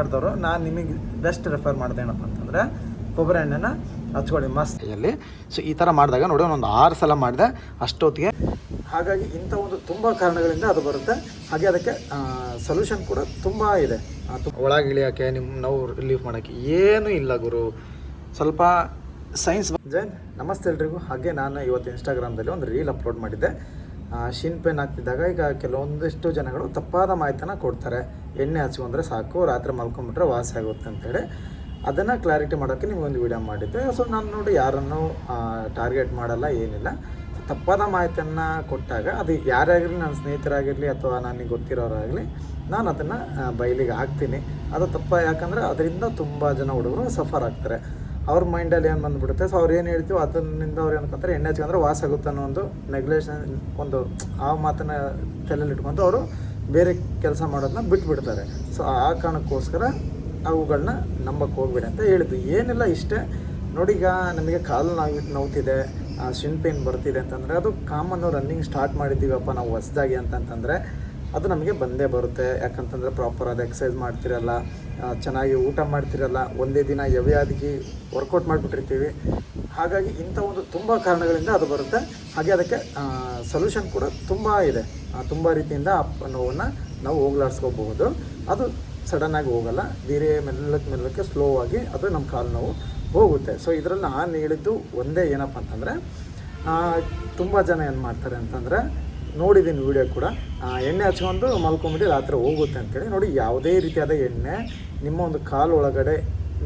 ಮಾಡಿದವರು ನಾನು ನಿಮಗೆ ಬೆಸ್ಟ್ ರೆಫರ್ ಮಾಡಿದೆ ಏನಪ್ಪ ಅಂತಂದರೆ, ಕೊಬ್ಬರಿ ಎಣ್ಣೆನ ಹಚ್ಕೊಳ್ಳಿ ಮಸ್ತ್ ಎಲ್ಲಿ? ಸೊ ಈ ಥರ ಮಾಡಿದಾಗ ನೋಡಿ ಒಂದು ಆರು ಸಲ ಮಾಡಿದೆ, ಅಷ್ಟೊತ್ತಿಗೆ. ಹಾಗಾಗಿ ಇಂಥ ಒಂದು ತುಂಬ ಕಾರಣಗಳಿಂದ ಅದು ಬರುತ್ತೆ. ಹಾಗೆ ಅದಕ್ಕೆ ಸೊಲ್ಯೂಷನ್ ಕೂಡ ತುಂಬ ಇದೆ. ಒಳಗೆ ಇಳಿಯೋಕ್ಕೆ ನಿಮ್ಮ ನೋವು ರಿಲೀಫ್ ಮಾಡೋಕ್ಕೆ ಏನೂ ಇಲ್ಲ ಗುರು. ಸ್ವಲ್ಪ ಸೈನ್ಸ್ ಜೈನ್, ನಮಸ್ತೆ ಎಲ್ರಿಗೂ. ಹಾಗೆ ನಾನು ಇವತ್ತು ಇನ್ಸ್ಟಾಗ್ರಾಮ್ದಲ್ಲಿ ಒಂದು ರೀಲ್ ಅಪ್ಲೋಡ್ ಮಾಡಿದ್ದೆ. ಶಿನ್ ಪೇನ್ ಆಗ್ತಿದ್ದಾಗ ಈಗ ಕೆಲವೊಂದಿಷ್ಟು ಜನಗಳು ತಪ್ಪಾದ ಮಾಹಿತಿನ ಕೊಡ್ತಾರೆ. ಎಣ್ಣೆ ಹಚ್ಕೊಂಡ್ರೆ ಸಾಕು, ರಾತ್ರಿ ಮಲ್ಕೊಂಬಿಟ್ರೆ ವಾಸಿ ಆಗುತ್ತೆ ಅಂತೇಳಿ. ಅದನ್ನು ಕ್ಲಾರಿಟಿ ಮಾಡೋಕ್ಕೆ ನಿಮಗೊಂದು ವಿಡಿಯೋ ಮಾಡಿದ್ದೆ. ಸೊ ನಾನು ನೋಡಿ ಯಾರನ್ನು ಟಾರ್ಗೆಟ್ ಮಾಡಲ್ಲ, ಏನಿಲ್ಲ. ತಪ್ಪಾದ ಮಾಹಿತಿಯನ್ನು ಕೊಟ್ಟಾಗ ಅದು ಯಾರೇ ಆಗಿರಲಿ ನನ್ನ ಸ್ನೇಹಿತರಾಗಿರಲಿ ಅಥವಾ ನನಗೆ ಗೊತ್ತಿರೋರಾಗಲಿ, ನಾನು ಅದನ್ನು ಬಯಲಿಗೆ ಹಾಕ್ತೀನಿ. ಅದು ತಪ್ಪ ಯಾಕಂದರೆ ಅದರಿಂದ ತುಂಬ ಜನ ಹುಡುಗರು ಸಫರ್ ಆಗ್ತಾರೆ. ಅವ್ರ ಮೈಂಡಲ್ಲಿ ಏನು ಬಂದುಬಿಡುತ್ತೆ? ಸೊ ಅವ್ರು ಏನು ಹೇಳ್ತೀವೋ ಅದರಿಂದ ಅವ್ರು ಏನಕ್ಕಂತಾರೆ ಎಣ್ಣೆ ಹಚ್ಕೊಂಡ್ರೆ ವಾಸ ಆಗುತ್ತೆ ಅನ್ನೋ ಒಂದು ನೆಗ್ಲೇಷನ್ ಒಂದು ಆ ಮಾತನ್ನು ತಲೆಯಲ್ಲಿ ಅವರು ಬೇರೆ ಕೆಲಸ ಮಾಡೋದನ್ನ ಬಿಟ್ಬಿಡ್ತಾರೆ. ಸೊ ಆ ಕಾರಣಕ್ಕೋಸ್ಕರ ಅವುಗಳನ್ನ ನಂಬಕ್ಕೆ ಹೋಗ್ಬೇಡಿ ಅಂತ ಹೇಳಿದ್ದು. ಏನೆಲ್ಲ, ಇಷ್ಟೇ. ನೋಡಿ, ಈಗ ನಮಗೆ ಕಾಲು ನೋವು, ನೋವ್ತಿದೆ. ಶಿನ್ ಪೇನ್ ಬರ್ತಿದೆ ಅಂತಂದರೆ, ಅದು ಕಾಮನ್ನು ರನ್ನಿಂಗ್ ಸ್ಟಾರ್ಟ್ ಮಾಡಿದ್ದೀವಪ್ಪ ನಾವು ಹೊಸ್ದಾಗಿ ಅಂತಂತಂದರೆ ಅದು ನಮಗೆ ಬಂದೇ ಬರುತ್ತೆ. ಯಾಕಂತಂದರೆ ಪ್ರಾಪರ್ ಆದ ಎಕ್ಸಸೈಸ್ ಮಾಡ್ತಿರಲ್ಲ ಚೆನ್ನಾಗಿ ಊಟ ಮಾಡ್ತಿರಲ್ಲ, ಒಂದೇ ದಿನ ಯವ್ಯಾದಿಗೆ ವರ್ಕೌಟ್ ಮಾಡಿಬಿಟ್ಟಿರ್ತೀವಿ. ಹಾಗಾಗಿ ಇಂಥ ಒಂದು ತುಂಬ ಕಾರಣಗಳಿಂದ ಅದು ಬರುತ್ತೆ. ಹಾಗೆ ಅದಕ್ಕೆ ಸೊಲ್ಯೂಷನ್ ಕೂಡ ತುಂಬ ಇದೆ. ತುಂಬ ರೀತಿಯಿಂದ ನೋವನ್ನು ನಾವು ಹೋಗ್ಲಾಡ್ಸ್ಕೋಬಹುದು. ಅದು ಸಡನ್ನಾಗಿ ಹೋಗಲ್ಲ. ಧೀರೆ ಮೆಲ್ಲಕ್ಕೆ ಮೆಲ್ಲಕ್ಕೆ ಸ್ಲೋ ಆಗಿ ಅದು ನಮ್ಮ ಕಾಲು ನೋವು ಹೋಗುತ್ತೆ. ಸೊ ಇದರಲ್ಲಿ ನಾನು ಹೇಳಿದ್ದು ಒಂದೇ ಏನಪ್ಪ ಅಂತಂದರೆ ತುಂಬ ಜನ ಏನು ಮಾಡ್ತಾರೆ ಅಂತಂದರೆ ನೋಡಿದ್ದೀನಿ ವಿಡಿಯೋ ಕೂಡ. ಎಣ್ಣೆ ಹಚ್ಕೊಂಡು ಮಲ್ಕೊಂಬಿಟ್ಟು ರಾತ್ರಿ ಹೋಗುತ್ತೆ ಅಂತೇಳಿ. ನೋಡಿ, ಯಾವುದೇ ರೀತಿಯಾದ ಎಣ್ಣೆ ನಿಮ್ಮ ಒಂದು ಕಾಲು ಒಳಗಡೆ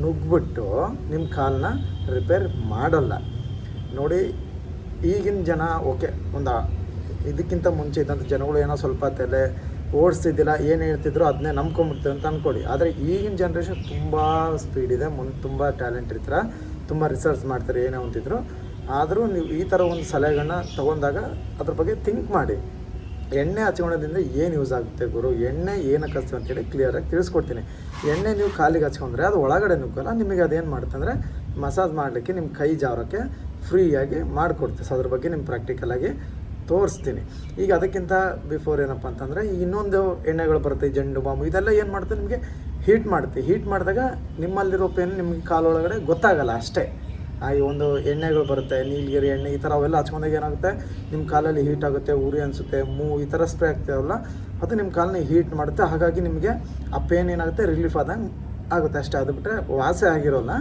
ನುಗ್ಗಿಬಿಟ್ಟು ನಿಮ್ಮ ಕಾಲನ್ನ ರಿಪೇರ್ ಮಾಡಲ್ಲ. ನೋಡಿ, ಈಗಿನ ಜನ ಓಕೆ ಒಂದು ಇದಕ್ಕಿಂತ ಮುಂಚೆ ಇದ್ದಂಥ ಜನಗಳು ಏನೋ ಸ್ವಲ್ಪ ತಲೆ ಓಡಿಸ್ತಿದ್ದಿಲ್ಲ, ಏನು ಹೇಳ್ತಿದ್ರು ಅದನ್ನೇ ನಂಬ್ಕೊಂಬಿಡ್ತೀವಿ ಅಂತ ಅಂದ್ಕೊಳ್ಳಿ ಆದರೆ ಈಗಿನ ಜನ್ರೇಷನ್ ತುಂಬ ಸ್ಪೀಡ್ ಇದೆ. ಮುಂದೆ ತುಂಬ ಟ್ಯಾಲೆಂಟ್ ಇರ್ತಾರೆ. ತುಂಬ ರಿಸರ್ಚ್ ಮಾಡ್ತಾರೆ, ಏನೇ ಅಂತಿದ್ರು. ಆದರೂ ನೀವು ಈ ಥರ ಒಂದು ಸಲಹೆಗಳನ್ನ ತೊಗೊಂಡಾಗ ಅದ್ರ ಬಗ್ಗೆ ಥಿಂಕ್ ಮಾಡಿ. ಎಣ್ಣೆ ಹಚ್ಕೊಳೋದ್ರಿಂದ ಏನು ಯೂಸ್ ಆಗುತ್ತೆ ಗುರು? ಎಣ್ಣೆ ಏನಕ್ಕೆ ಹಚ್ತೀವಿ ಅಂತೇಳಿ ಕ್ಲಿಯರಾಗಿ ತಿಳಿಸ್ಕೊಡ್ತೀನಿ. ಎಣ್ಣೆ ನೀವು ಕಾಲಿಗೆ ಹಚ್ಕೊಂಡ್ರೆ ಅದು ಒಳಗಡೆ ನುಗ್ಗಲ್ಲ, ನಿಮಗೆ ಅದೇನು ಮಾಡುತ್ತೆ ಅಂದರೆ ಮಸಾಜ್ ಮಾಡಲಿಕ್ಕೆ ನಿಮ್ಮ ಕೈ ಜಾರೋಕ್ಕೆ ಫ್ರೀಯಾಗಿ ಮಾಡಿಕೊಡ್ತೀವಿ. ಸೊ ಅದ್ರ ಬಗ್ಗೆ ನಿಮ್ಮ ಪ್ರಾಕ್ಟಿಕಲಾಗಿ ತೋರಿಸ್ತೀನಿ. ಈಗ ಅದಕ್ಕಿಂತ ಬಿಫೋರ್ ಏನಪ್ಪ ಅಂತಂದರೆ, ಈಗ ಇನ್ನೊಂದು ಎಣ್ಣೆಗಳು ಬರುತ್ತೆ ಜಂಡು ಬಾಂಬು, ಇದೆಲ್ಲ ಏನು ಮಾಡುತ್ತೆ? ನಿಮಗೆ ಹೀಟ್ ಮಾಡುತ್ತೆ ಹೀಟ್ ಮಾಡಿದಾಗ ನಿಮ್ಮಲ್ಲಿರೋ ಪೇನ್ ನಿಮಗೆ ಕಾಲೊಳಗಡೆ ಗೊತ್ತಾಗಲ್ಲ ಅಷ್ಟೇ. ಈ ಒಂದು ಎಣ್ಣೆಗಳು ಬರುತ್ತೆ, ನೀಲಗಿರಿ ಎಣ್ಣೆ ಈ ಥರ ಅವೆಲ್ಲ ಹಚ್ಕೊಂಡಾಗ ಏನಾಗುತ್ತೆ? ನಿಮ್ಮ ಕಾಲಲ್ಲಿ ಹೀಟ್ ಆಗುತ್ತೆ, ಉರಿ ಅನಿಸುತ್ತೆ, ಮೂ ಈ ಥರ ಸ್ಪ್ರೇ ಆಗ್ತಾವಲ್ಲ, ಅದು ನಿಮ್ಮ ಕಾಲನ್ನ ಹೀಟ್ ಮಾಡುತ್ತೆ. ಹಾಗಾಗಿ ನಿಮಗೆ ಆ ಪೇನ್ ಏನಾಗುತ್ತೆ? ರಿಲೀಫ್ ಆದಂಗೆ ಆಗುತ್ತೆ ಅಷ್ಟೇ. ಅದು ಬಿಟ್ಟರೆ ವಾಸೆ ಆಗಿರೋಲ್ಲ.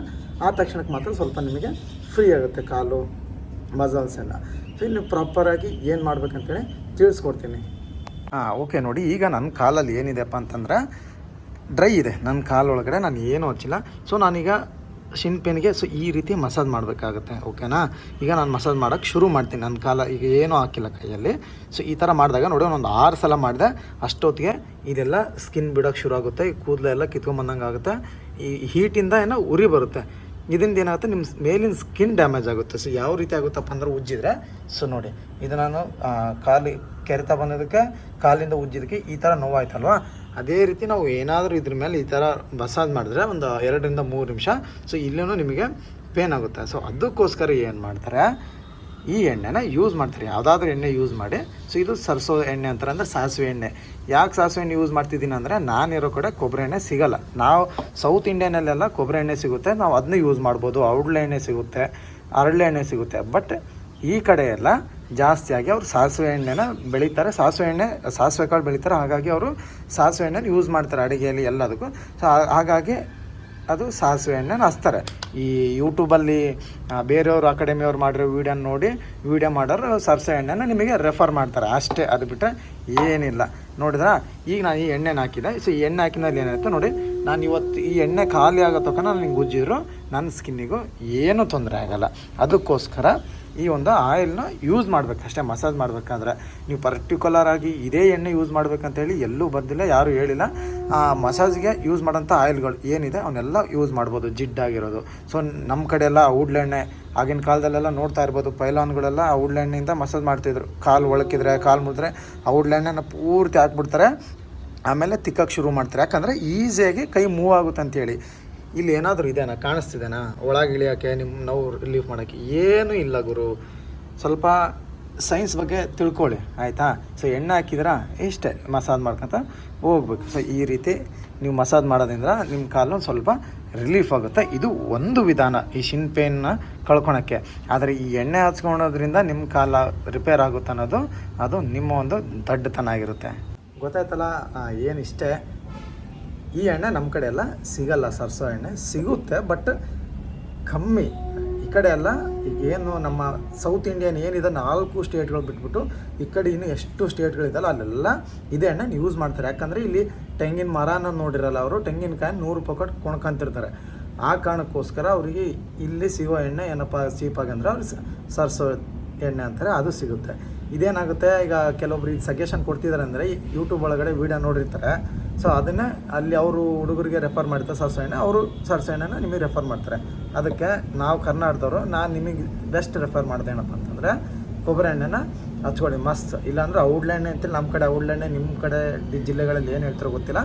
ಆ ತಕ್ಷಣಕ್ಕೆ ಮಾತ್ರ ಸ್ವಲ್ಪ ನಿಮಗೆ ಫ್ರೀ ಆಗುತ್ತೆ ಕಾಲು ಮಸಲ್ಸ್ ಎಲ್ಲ. ಸೊ ಇಲ್ಲಿ ಪ್ರಾಪರಾಗಿ ಏನು ಮಾಡ್ಬೇಕಂತೇಳಿ ತಿಳಿಸ್ಕೊಡ್ತೀನಿ. ಹಾಂ ಓಕೆ ನೋಡಿ, ಈಗ ನನ್ನ ಕಾಲಲ್ಲಿ ಏನಿದೆಪ್ಪ ಅಂತಂದ್ರೆ ಡ್ರೈ ಇದೆ. ನನ್ನ ಕಾಲೊಳಗಡೆ ನಾನು ಏನೂ ಹಚ್ಚಿಲ್ಲ. ಸೊ ನಾನೀಗ ಶಿನ್ ಪೇನ್ಗೆ ಸೊ ಈ ರೀತಿ ಮಸಾಜ್ ಮಾಡಬೇಕಾಗುತ್ತೆ, ಓಕೆನಾ? ಈಗ ನಾನು ಮಸಾಜ್ ಮಾಡೋಕ್ಕೆ ಶುರು ಮಾಡ್ತೀನಿ. ನನ್ನ ಕಾಲ ಈಗ ಏನೂ ಹಾಕಿಲ್ಲ ಕೈಯಲ್ಲಿ. ಸೊ ಈ ಥರ ಮಾಡಿದಾಗ ನೋಡಿ ಒಂದು ಆರು ಸಲ ಮಾಡಿದೆ. ಅಷ್ಟೊತ್ತಿಗೆ ಇದೆಲ್ಲ ಸ್ಕಿನ್ ಬಿಡೋಕ್ಕೆ ಶುರು ಆಗುತ್ತೆ, ಈ ಕೂದಲೆಲ್ಲ ಕಿತ್ಕೊಂಬಂದಂಗೆ ಆಗುತ್ತೆ. ಈ ಹೀಟಿಂದ ಏನೋ ಉರಿ ಬರುತ್ತೆ. ಇದರಿಂದ ಏನಾಗುತ್ತೆ ನಿಮ್ಮ ಮೇಲಿನ ಸ್ಕಿನ್ ಡ್ಯಾಮೇಜ್ ಆಗುತ್ತೆ. ಸೊ ಯಾವ ರೀತಿ ಆಗುತ್ತಪ್ಪ ಅಂದ್ರೆ ಉಜ್ಜಿದ್ರೆ, ಸೊ ನೋಡಿ, ಇದು ನಾನು ಕಾಲಿ ಕೆರೆತ ಬಂದಿದ್ದಕ್ಕೆ, ಕಾಲಿಂದ ಉಜ್ಜಿದಕ್ಕೆ ಈ ಥರ ನೋವಾಯ್ತಲ್ವಾ? ಅದೇ ರೀತಿ ನಾವು ಏನಾದರೂ ಇದ್ರ ಮೇಲೆ ಈ ಥರ ಮಸಾಜ್ ಮಾಡಿದ್ರೆ ಒಂದು ಎರಡರಿಂದ ಮೂರು ನಿಮಿಷ. ಸೊ ಇಲ್ಲೂ ನಿಮಗೆ ಪೇನ್ ಆಗುತ್ತೆ. ಸೊ ಅದಕ್ಕೋಸ್ಕರ ಏನು ಮಾಡ್ತಾರೆ? ಈ ಎಣ್ಣೆನ ಯೂಸ್ ಮಾಡ್ತಾರೆ. ಯಾವುದಾದ್ರೂ ಎಣ್ಣೆ ಯೂಸ್ ಮಾಡಿ. ಸೊ ಇದು ಸರ್ಸೋ ಎಣ್ಣೆ ಅಂತಾರೆ. ಅಂದರೆ ಸಾಸಿವೆ ಎಣ್ಣೆ. ಯಾಕೆ ಸಾಸಿವೆ ಎಣ್ಣೆ ಯೂಸ್ ಮಾಡ್ತಿದ್ದೀನಿ ಅಂದರೆ ನಾನಿರೋ ಕಡೆ ಕೊಬ್ಬರಿ ಎಣ್ಣೆ ಸಿಗಲ್ಲ. ನಾವು ಸೌತ್ ಇಂಡಿಯನಲ್ಲೆಲ್ಲ ಕೊಬ್ಬರಿ ಎಣ್ಣೆ ಸಿಗುತ್ತೆ. ನಾವು ಅದನ್ನ ಯೂಸ್ ಮಾಡ್ಬೋದು. ಔಡ್ಲೆ ಎಣ್ಣೆ ಸಿಗುತ್ತೆ. ಅರಳೆ ಎಣ್ಣೆ ಸಿಗುತ್ತೆ. ಬಟ್ ಈ ಕಡೆ ಎಲ್ಲ ಜಾಸ್ತಿಯಾಗಿ ಅವರು ಸಾಸಿವೆ ಎಣ್ಣೆನ ಬೆಳೀತಾರೆ. ಸಾಸಿವೆ ಎಣ್ಣೆ, ಸಾಸಿವೆ ಕಾಳು ಬೆಳೀತಾರೆ. ಹಾಗಾಗಿ ಅವರು ಸಾಸಿವೆ ಎಣ್ಣೆನ ಯೂಸ್ ಮಾಡ್ತಾರೆ ಅಡುಗೆಯಲ್ಲಿ ಎಲ್ಲದಕ್ಕೂ. ಸೊ ಹಾಗಾಗಿ ಅದು ಸಾಸಿವೆ ಎಣ್ಣೆನ ಹಚ್ತಾರೆ. ಈ ಯೂಟ್ಯೂಬಲ್ಲಿ ಬೇರೆಯವರು, ಅಕಾಡೆಮಿಯವ್ರು ಮಾಡಿರೋ ವೀಡಿಯೋನ ನೋಡಿ ವೀಡಿಯೋ ಮಾಡೋರು ಸಾಸಿವೆ ಎಣ್ಣೆನ ನಿಮಗೆ ರೆಫರ್ ಮಾಡ್ತಾರೆ. ಅಷ್ಟೇ, ಅದು ಬಿಟ್ಟರೆ ಏನಿಲ್ಲ. ನೋಡಿದ್ರಾ? ಈಗ ನಾನು ಈ ಎಣ್ಣೆನ ಹಾಕಿದೆ ಸೊ ಈ ಎಣ್ಣೆ ಹಾಕಿದಲ್ಲಿ ಏನಾಯಿತು ನೋಡಿ, ನಾನು ಇವತ್ತು ಈ ಎಣ್ಣೆ ಖಾಲಿ ಆಗೋ ತಕ್ಕ ನಾನು ನಿಮ್ಗೆ ಉಜ್ಜಿದ್ರು. ನನ್ನ ಸ್ಕಿನ್ನಿಗೂ ಏನೂ ತೊಂದರೆ ಆಗೋಲ್ಲ. ಅದಕ್ಕೋಸ್ಕರ ಈ ಒಂದು ಆಯಿಲ್ನ ಯೂಸ್ ಮಾಡ್ಬೇಕು. ಅಷ್ಟೇ ಮಸಾಜ್ ಮಾಡಬೇಕಾದ್ರೆ ನೀವು ಪರ್ಟಿಕ್ಯುಲರ್ ಆಗಿ ಇದೇ ಎಣ್ಣೆ ಯೂಸ್ ಮಾಡಬೇಕಂತೇಳಿ ಎಲ್ಲೂ ಬಂದಿಲ್ಲ, ಯಾರೂ ಹೇಳಿಲ್ಲ. ಆ, ಮಸಾಜ್ಗೆ ಯೂಸ್ ಮಾಡೋಂಥ ಆಯಿಲ್ಗಳು ಏನಿದೆ ಅವನ್ನೆಲ್ಲ ಯೂಸ್ ಮಾಡ್ಬೋದು, ಜಿಡ್ಡಾಗಿರೋದು. ಸೊ ನಮ್ಮ ಕಡೆಯೆಲ್ಲ ಎಲ್ಲ ಔಡ್ಲೆಣ್ಣೆ ಆಗಿನ ಕಾಲದಲ್ಲೆಲ್ಲ ನೋಡ್ತಾ ಇರ್ಬೋದು, ಪೈಲಾನ್ಗಳೆಲ್ಲ ಔಡ್ಲೆಣ್ಣೆಯಿಂದ ಮಸಾಜ್ ಮಾಡ್ತಿದ್ರು. ಕಾಲು ಒಳಕಿದ್ರೆ, ಕಾಲು ಮುದ್ರೆ ಔಡ್ಲೆಣ್ಣೆನ ಪೂರ್ತಿ ಹಾಕ್ಬಿಡ್ತಾರೆ. ಆಮೇಲೆ ತಿಕ್ಕಕ್ಕೆ ಶುರು ಮಾಡ್ತಾರೆ. ಯಾಕಂದರೆ ಈಸಿಯಾಗಿ ಕೈ ಮೂವ್ ಆಗುತ್ತೆ ಅಂತೇಳಿ. ಇಲ್ಲಿ ಏನಾದರೂ ಇದೆನಾ? ಕಾಣಿಸ್ತಿದೆನಾ? ಒಳಗೆ ಇಳಿಯೋಕ್ಕೆ ನಿಮ್ಮ ನೋವು ರಿಲೀಫ್ ಮಾಡೋಕ್ಕೆ ಏನೂ ಇಲ್ಲ ಗುರು. ಸ್ವಲ್ಪ ಸೈನ್ಸ್ ಬಗ್ಗೆ ತಿಳ್ಕೊಳ್ಳಿ, ಆಯಿತಾ? ಸೊ ಎಣ್ಣೆ ಹಾಕಿದ್ರಾ? ಇಷ್ಟೇ, ಮಸಾಜ್ ಮಾಡ್ಕೊತ ಹೋಗ್ಬೇಕು. ಸೊ ಈ ರೀತಿ ನೀವು ಮಸಾಜ್ ಮಾಡೋದ್ರಿಂದ ನಿಮ್ಮ ಕಾಲು ಸ್ವಲ್ಪ ರಿಲೀಫ್ ಆಗುತ್ತೆ. ಇದು ಒಂದು ವಿಧಾನ ಈ ಶಿನ್ ಪೇನ್ನ ಕಳ್ಕೊಳಕ್ಕೆ. ಆದರೆ ಈ ಎಣ್ಣೆ ಹಚ್ಕೊಳೋದ್ರಿಂದ ನಿಮ್ಮ ಕಾಲ ರಿಪೇರ್ ಆಗುತ್ತೆ ಅನ್ನೋದು, ಅದು ನಿಮ್ಮ ಒಂದು ದಡ್ಡತನ ಆಗಿರುತ್ತೆ. ಗೊತ್ತಾಯ್ತಲ್ಲ? ಏನಿಷ್ಟೇ? ಈ ಎಣ್ಣೆ ನಮ್ಮ ಕಡೆ ಎಲ್ಲ ಸಿಗಲ್ಲ ಸರ್ಸೋ ಎಣ್ಣೆ. ಸಿಗುತ್ತೆ ಬಟ್ ಕಮ್ಮಿ. ಈ ಕಡೆ ಎಲ್ಲ ಈಗ ಏನು ನಮ್ಮ ಸೌತ್ ಇಂಡಿಯನ್ ಏನಿದೆ ನಾಲ್ಕು ಸ್ಟೇಟ್ಗಳು ಬಿಟ್ಬಿಟ್ಟು ಈ ಕಡೆ ಇನ್ನು ಎಷ್ಟು ಸ್ಟೇಟ್ಗಳಿದಲ್ಲ ಅಲ್ಲೆಲ್ಲ ಇದೇ ಎಣ್ಣೆ ಯೂಸ್ ಮಾಡ್ತಾರೆ. ಯಾಕಂದರೆ ಇಲ್ಲಿ ತೆಂಗಿನ ಮರನ ನೋಡಿರಲ್ಲ ಅವರು ತೆಂಗಿನಕಾಯಿ ನೂರು ರೂಪಾಯಿ ಕೊಟ್ಟು ಕೊಂಡ್ಕೊಂತಿರ್ತಾರೆ ಆ ಕಾರಣಕ್ಕೋಸ್ಕರ ಅವರಿಗೆ ಇಲ್ಲಿ ಸಿಗೋ ಎಣ್ಣೆ ಏನಪ್ಪ ಚೀಪಾಗಂದ್ರೆ ಅವ್ರು ಸ- ಸರ್ಸೋ ಎಣ್ಣೆ ಅಂತಾರೆ, ಅದು ಸಿಗುತ್ತೆ. ಇದೇನಾಗುತ್ತೆ, ಈಗ ಕೆಲವೊಬ್ರು ಈಗ ಸಜೆಷನ್ ಕೊಡ್ತಿದ್ದಾರೆ ಅಂದರೆ ಯೂಟ್ಯೂಬ್ ಒಳಗಡೆ ವೀಡಿಯೋ ನೋಡಿರ್ತಾರೆ. ಸೊ ಅದನ್ನು ಅಲ್ಲಿ ಅವರು ಹುಡುಗರಿಗೆ ರೆಫರ್ ಮಾಡ್ತಾರೆ ಸರ್ಸೋ ಎಣ್ಣೆ ಅವರು ಸರ್ಸೋ ಎಣ್ಣೆನ ನಿಮಗೆ ರೆಫರ್ ಮಾಡ್ತಾರೆ. ಅದಕ್ಕೆ ನಾವು ಕರ್ನಾಟಕದವರು, ನಾನು ನಿಮಗೆ ಬೆಸ್ಟ್ ರೆಫರ್ ಮಾಡಿದೆ ಏನಪ್ಪ ಅಂತಂದರೆ, ಕೊಬ್ಬರಿ ಎಣ್ಣೆನ ಹಚ್ಕೊಳ್ಳಿ ಮಸ್ತ್ ಇಲ್ಲಾಂದ್ರೆ ಔಡ್ಲೆಣ್ಣೆ ಅಂತೇಳಿ ನಮ್ಮ ಕಡೆ ಔಡ್ಲೆಣ್ಣೆ ನಿಮ್ಮ ಕಡೆ ಜಿಲ್ಲೆಗಳಲ್ಲಿ ಏನು ಹೇಳ್ತಾರೋ ಗೊತ್ತಿಲ್ಲ.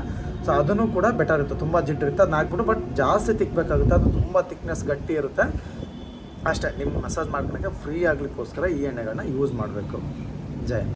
ಸೊ ಅದನ್ನು ಕೂಡ ಬೆಟರ್ ಇರುತ್ತೆ ತುಂಬ ಜಿಡ್ಡು ಇರುತ್ತೆ. ಅದನ್ನ ಹಾಕ್ಬಿಟ್ಟು ಬಟ್ ಜಾಸ್ತಿ ತಿಕ್ಕಬೇಕಾಗುತ್ತೆ ಅದು ತುಂಬ ತಿಕ್ನೆಸ್ ಗಟ್ಟಿ ಇರುತ್ತೆ. ಅಷ್ಟೇ ನಿಮ್ಮ ಮಸಾಜ್ ಮಾಡ್ಕೊಳಕ್ಕೆ ಫ್ರೀ ಆಗಲಿಕ್ಕೋಸ್ಕರ ಈ ಎಣ್ಣೆಗಳನ್ನ ಯೂಸ್ ಮಾಡಬೇಕು. ಜೈ.